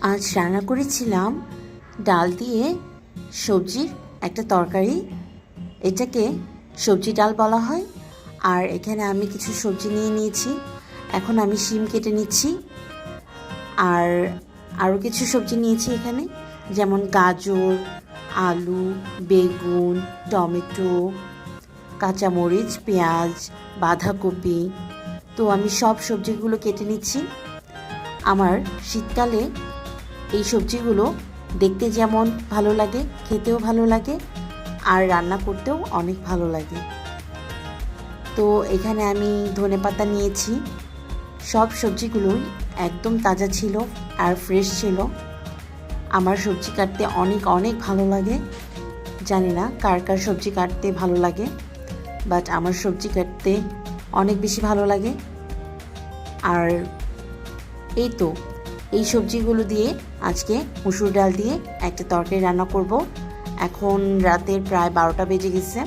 আজ রান্না করেছিলাম ডাল দিয়ে সবজির একটা তরকারি। এটাকে সবজি ডাল বলা হয়। আর এখানে আমি কিছু সবজি নিয়ে নিয়েছি। এখন আমি শিম কেটে নিচ্ছি। আর আরও কিছু সবজি নিয়েছি এখানে। যেমন গাজর, আলু, বেগুন, টমেটো, কাঁচামরিচ, পেঁয়াজ, বাঁধাকপি। তো আমি সব সবজিগুলো কেটে নিচ্ছি। আমার শীতকালে এই সবজিগুলো দেখতে যেমন ভালো লাগে, খেতেও ভালো লাগে, আর রান্না করতেও অনেক ভালো লাগে। তো এখানে আমি ধনেপাতা নিয়েছি। সব সবজিগুলোই একদম তাজা ছিল আর ফ্রেশ ছিল। আমার সবজি কাটতে অনেক অনেক ভালো লাগে। জানি না কার কার সবজি কাটতে ভালো লাগে বাট আমার সবজি কাটতে অনেক বেশি ভালো লাগে। আর এই তো এই সবজিগুলো দিয়ে আজকে মুসুর ডাল দিয়ে একটা তরকারি রান্না করব। এখন রাতের প্রায় বারোটা বেজে গেছে।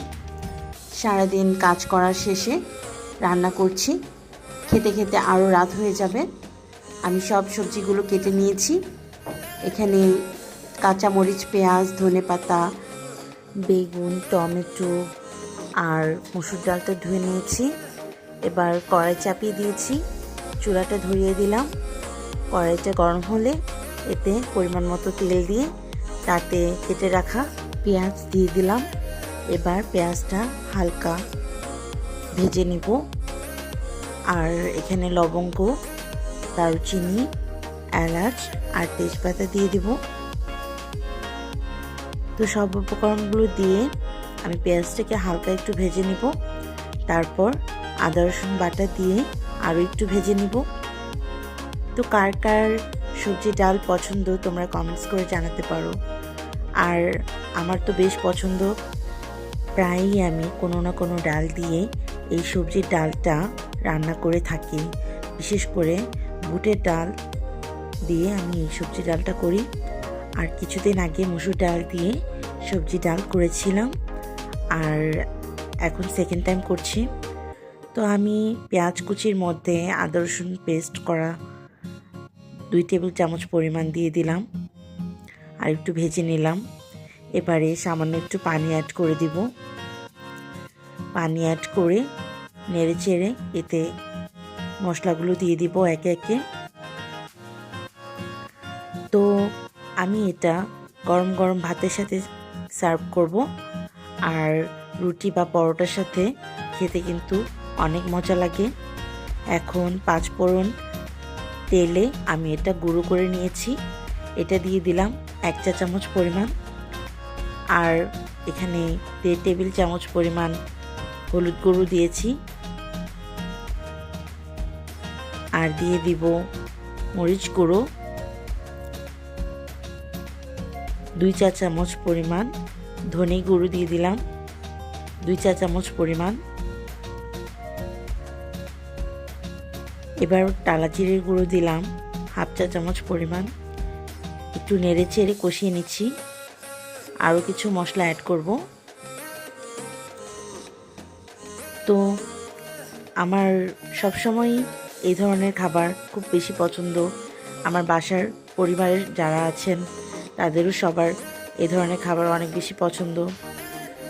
সারাদিন কাজ করার শেষে রান্না করছি। খেতে খেতে আরও রাত হয়ে যাবে। আমি সব সবজিগুলো কেটে নিয়েছি। এখানে কাঁচামরিচ, পেঁয়াজ ধনে পাতা বেগুন, টমেটো আর মুসুর ডালটা ধুয়ে নিয়েছি। এবার কড়াই চাপিয়ে দিয়েছি। চুলাটা ধরিয়ে দিলাম। কড়াইটা গরম হলে এতে পরিমাণ মতো তেল দিয়ে তাতে কেটে রাখা পেঁয়াজ দিয়ে দিলাম। এবার পেঁয়াজটা হালকা ভেজে নিব। আর এখানে লবঙ্গ, দারুচিনি, এলাচ আর তেজপাতা দিয়ে দিব। তো সব উপকরণগুলো দিয়ে আমি পেঁয়াজটাকে হালকা একটু ভেজে নিব। তারপর আদা রসুন বাটা দিয়ে আরও একটু ভেজে নিব। তো কার কার সবজি ডাল পছন্দ তোমরা কমেন্টস করে জানাতে পারো। আর আমার তো বেশ পছন্দ। প্রায়ই আমি কোনো না কোনো ডাল দিয়ে এই সবজির ডালটা রান্না করে থাকি। বিশেষ করে বুটের ডাল দিয়ে আমি এই সবজি ডালটা করি। আর কিছুদিন আগে মুসুর ডাল দিয়ে সবজি ডাল করেছিলাম। আর এখন সেকেন্ড টাইম করছি। তো আমি পেঁয়াজ কুচির মধ্যে আদা রসুন পেস্ট করা দুই টেবিল চামচ পরিমাণ দিয়ে দিলাম আর একটু ভেজে নিলাম। এবারে সামান্য একটু পানি অ্যাড করে দিব। পানি অ্যাড করে নেড়ে চেড়ে এতে মশলাগুলো দিয়ে দিব একে একে। তো আমি এটা গরম গরম ভাতের সাথে সার্ভ করব আর রুটি বা পরোটার সাথে খেতে কিন্তু অনেক মজা লাগে। এখন পাঁচ ফোড়ন তেলে আমি এটা গুঁড়ো করে নিয়েছি। এটা দিয়ে দিলাম এক চা চামচ পরিমাণ। আর এখানে দেড় টেবিল চামচ পরিমাণ হলুদ গুঁড়ো দিয়েছি। আর দিয়ে দিব মরিচ গুঁড়ো। দুই চা চামচ পরিমাণ ধনে গুঁড়ো দিয়ে দিলাম। দুই চা চামচ পরিমাণ এবার টালা জিরের গুঁড়ো দিলাম, হাফ চা চামচ পরিমাণ। একটু নেড়ে চেড়ে কষিয়ে নিচ্ছি। আরও কিছু মশলা অ্যাড করব। তো, আমার সবসময় এই ধরনের খাবার খুব বেশি পছন্দ। আমার বাসার পরিবারের যারা আছেন, তাদেরও সবার এ ধরনের খাবার অনেক বেশি পছন্দ।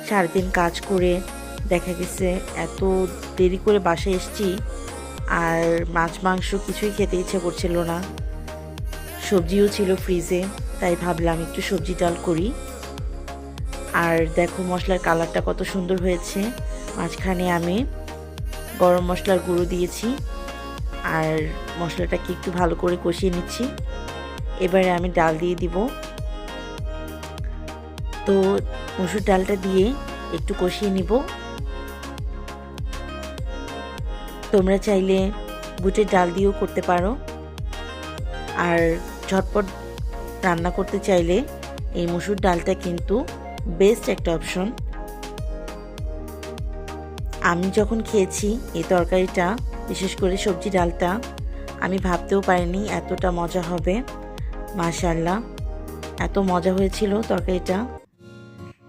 সারাদিন কাজ করে দেখা গেছে, এত দেরি করে বাসায় এসছি আর মাছ, মাংস কিছুই খেতে ইচ্ছে করছিল না। সবজিও ছিল ফ্রিজে তাই ভাবলাম একটু সবজি ডাল করি। আর দেখো মশলার কালারটা কত সুন্দর হয়েছে। মাঝখানে আমি গরম মশলার গুঁড়ো দিয়েছি আর মশলাটাকে একটু ভালো করে কষিয়ে নিচ্ছি। এবারে আমি ডাল দিয়ে দিব। তো মসুর ডালটা দিয়ে একটু কষিয়ে নিব। তোমরা চাইলে বুটের ডাল দিয়েও করতে পারো। আর ঝটপট রান্না করতে চাইলে এই মসুর ডালটা কিন্তু বেস্ট একটা অপশন আমি যখন খেয়েছি এই তরকারিটা, বিশেষ করে সবজি ডালটা, আমি ভাবতেও পারিনি এতটা মজা হবে। মাশাল্লাহ এত মজা হয়েছিল তরকারিটা।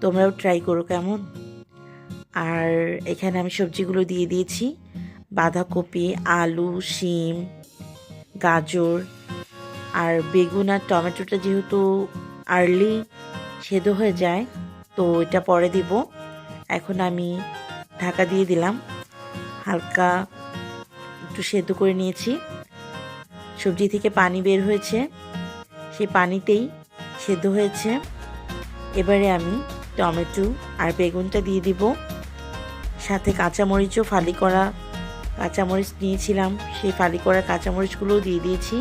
তোমরাও ট্রাই করো কেমন। আর এখানে আমি সবজিগুলো দিয়ে দিয়েছি। বাঁধাকপি, আলু, শিম, গাজর আর বেগুন আর টমেটোটা যেহেতু আর্লি সেদ্ধ হয়ে যায়, তো এটা পরে দিব। এখন আমি ঢাকা দিয়ে দিলাম। হালকা একটু সেদ্ধ করে নিয়েছি। সবজি থেকে পানি বের হয়েছে। সেই পানিতেই সেদ্ধ হয়েছে। এবারে আমি টমেটো আর বেগুনটা দিয়ে দিব। সাথে কাঁচামরিচও ফালি করা কাঁচামরিচ নিয়েছিলাম। সেই ফালি করা কাঁচামরিচগুলোও দিয়ে দিয়েছি।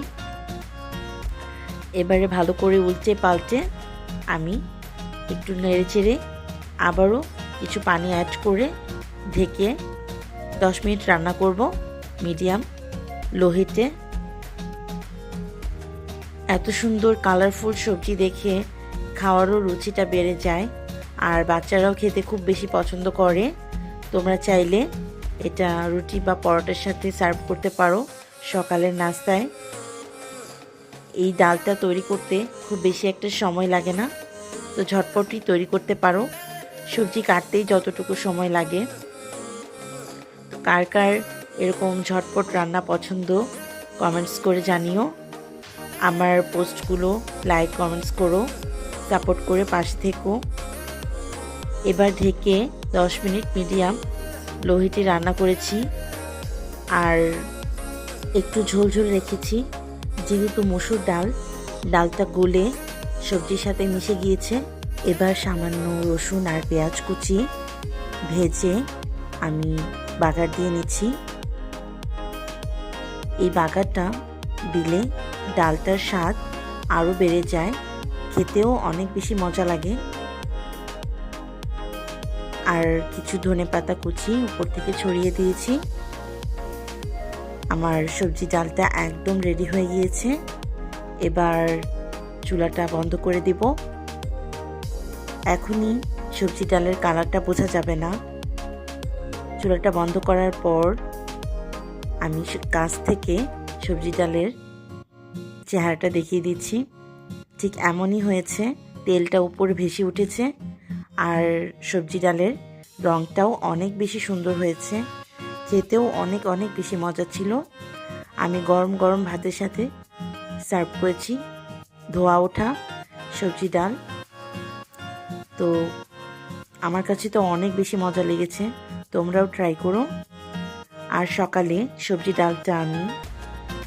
এবারে ভালো করে উল্টে পাল্টে আমি একটু নেড়ে চেড়ে আবারও কিছু পানি অ্যাড করে ঢেকে দশ মিনিট রান্না করব মিডিয়াম লো হিটে এত সুন্দর কালারফুল সবজি দেখে খাওয়ারও রুচিটা বেড়ে যায়। আর বাচ্চারাও খেতে খুব বেশি পছন্দ করে। তোমরা চাইলে এটা রুটি বা পরোটার সাথে সার্ভ করতে পারো সকালের নাস্তায়। এই ডালটা তৈরি করতে খুব বেশি একটা সময় লাগে না, তো ঝটপটই তৈরি করতে পারো। সবজি কাটতেই যতটুকু সময় লাগে। কার কার এরকম ঝটপট রান্না পছন্দ কমেন্টস করে জানিও। আমার পোস্টগুলো লাইক কমেন্টস করো সাপোর্ট করে পাশে থেকো। এবার ঢেকে দশ মিনিট মিডিয়াম লোহিটি রান্না করেছি আর একটু ঝোল ঝোল রেখেছি। যেহেতু মসুর ডাল, ডালটা গলে সবজির সাথে মিশে গিয়েছে, এবার সামান্য রসুন আর পেঁয়াজ কুচি ভেজে আমি বাগার দিয়ে নিচ্ছি। এই বাগারটা দিলে ডালটার স্বাদ আরও বেড়ে যায়, খেতেও অনেক বেশি মজা লাগে। আর কিছু ধনে পাতা কুচি উপর থেকে ছড়িয়ে দিয়েছি। আমার সবজি ডালটা একদম রেডি হয়ে গিয়েছে। এবার চুলাটা বন্ধ করে দিব। এখনই সবজি ডালের কালারটা বোঝা যাবে না। চুলাটা বন্ধ করার পর আমি কাছ থেকে সবজি ডালের চেহারাটা দেখিয়ে দিচ্ছি। ঠিক এমনই হয়েছে, তেলটা উপর ভেসে উঠেছে। আর সবজি ডালের রঙটাও অনেক বেশি সুন্দর হয়েছে। খেতেও অনেক অনেক বেশি মজা ছিল। আমি গরম গরম ভাতের সাথে সার্ভ করেছি ধোয়া ওঠা সবজি ডাল। তো আমার কাছে তো অনেক বেশি মজা লেগেছে। তোমরাও ট্রাই করো। আর সকালে সবজি ডালটা আমি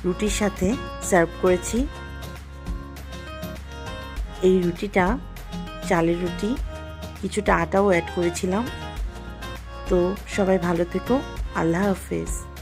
রুটির সাথে সার্ভ করেছি। এই রুটিটা চালের রুটি কিছুটা আটাও অ্যাড করেছিলাম। তো সবাই ভালো থেকো। আল্লাহ হাফেজ।